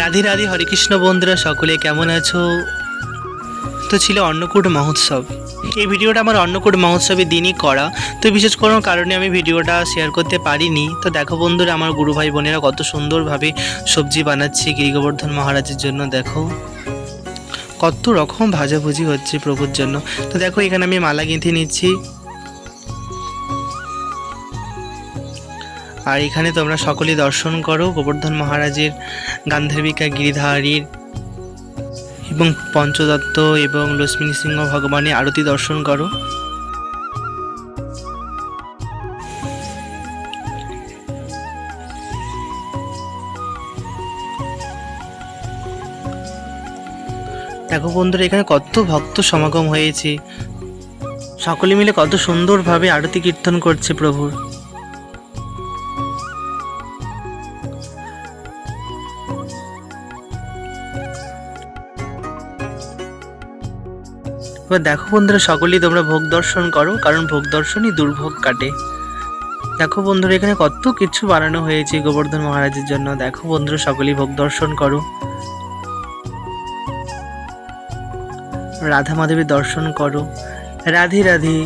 রাধে রাধে হরেকৃষ্ণ বন্ধুরা, সকলে কেমন আছো? তো ছিল অন্নকূট মহোৎসব। এই ভিডিওটা আমার অন্নকূট মহোৎসবের দিনই করা। তো বিশেষ কোনো কারণে আমি ভিডিওটা শেয়ার করতে পারিনি। তো দেখো বন্ধুরা, আমার গুরু ভাই বোনেরা কত সুন্দরভাবে সবজি বানাচ্ছে গিরিগোবর্ধন মহারাজের জন্য, দেখো। কত রকম ভাজাভুজি হচ্ছে প্রভুর জন্য। তো দেখো, এখানে আমি মালা গেঁথে নিচ্ছি। আর এখানে তোমরা সকলে দর্শন করো গোবর্ধন মহারাজের গান্ধর্বিকা গিরিধারীর এবং পঞ্চদত্ত এবং লক্ষ্মী সিংহ ভগবানের আরতি দর্শন করো। দেখো বন্ধুরা, এখানে কত ভক্ত সমাগম হয়েছে। সকলে মিলে কত সুন্দরভাবে আরতি কীর্তন করছে প্রভুর। এবার দেখো বন্ধুরা, সকলেই তোমরা ভোগ দর্শন করো, কারণ ভোগ দর্শনই দুর্ভোগ কাটে। দেখো বন্ধুরা, এখানে কত কিছু বানানো হয়েছে গোবর্ধন মহারাজের জন্য। দেখো বন্ধুরা, সকলেই ভোগ দর্শন করো। রাধা মাধবীর দর্শন করো। রাধে রাধে।